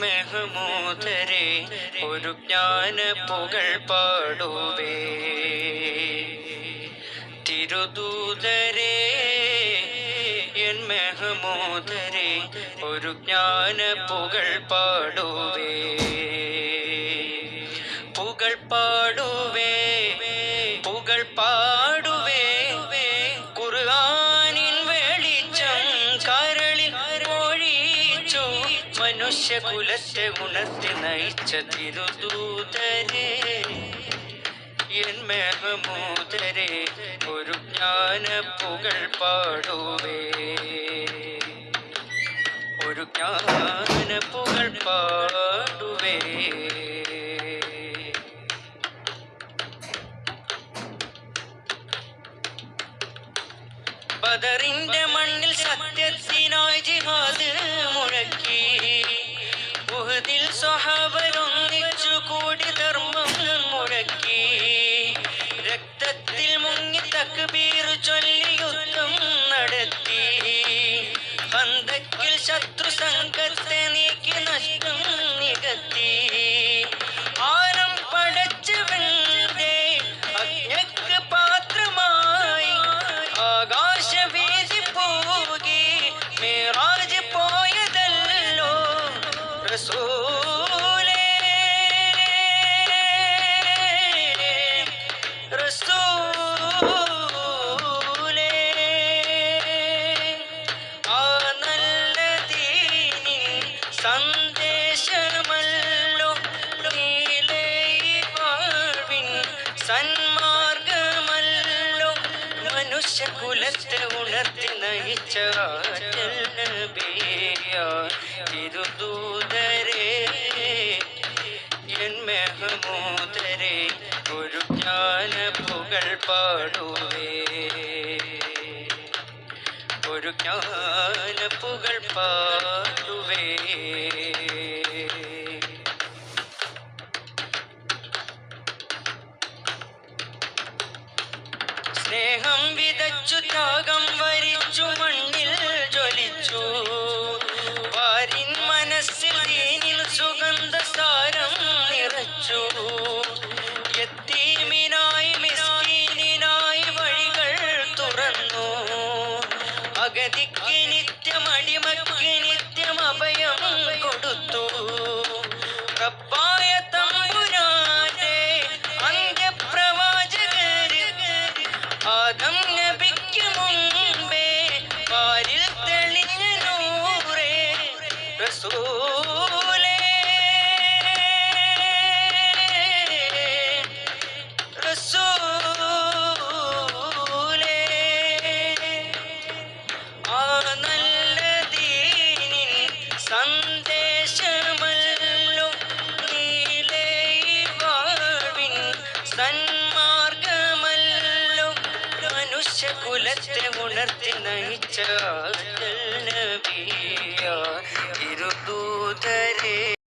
മെഹമൂദരെ ഒരു ജ്ഞാന പുകൾ പാടുവേ. തിരുദൂതരെ എൻ മെഹമോദരെ ഒരു ജ്ഞാന പുകൾ പാടുവേ. പുകൾ പാടുവേ മനുഷ്യകുലത്തെ ഉണർത്തി നയിച്ച തിരുദൂതരെ എൻ മെഹമൂദരെ ഒരു ജ്ഞാന പുകൾ പാടുവേ. ഒരു ജ്ഞാന പുകൾ പാടുവേ. ബദറിന്റെ ശത്രു സംഘത്തെ നീക്കി നഷ്ടം നികത്തി. ആരം പടച്ചു വെന്തേ അജ്ഞക്ക് പാത്രമായി. ആകാശവീതി പോകി മേറാജ് പോയതല്ലോ. റസൂലേ സന്ദേശമല്ലോ ഉണർത്തി നയിച്ച ഒരു ജ്ഞാന പുകൾ പാടുവേ. ഒരു ജ്ഞാന പുകൾ പാടുവേ. വിതച്ചു ത്യാഗം വരിച്ചു മണ്ണിൽ ജ്വലിച്ചു. വാരിൻ മനസ്സിൽ തേനിൽ സുഗന്ധ സാരം നിറച്ചു എത്തീമിനായി മിസ്കീനിനായി വഴികൾ തുറന്നു. അഗതിക്ക് റസൂലേ റസൂലേ ആ നല്ല ദീനിൻ മനുഷ്യകുലത്തെ ഉണർത്തി നയിച്ച നബിയ തിരുദൂതരേ.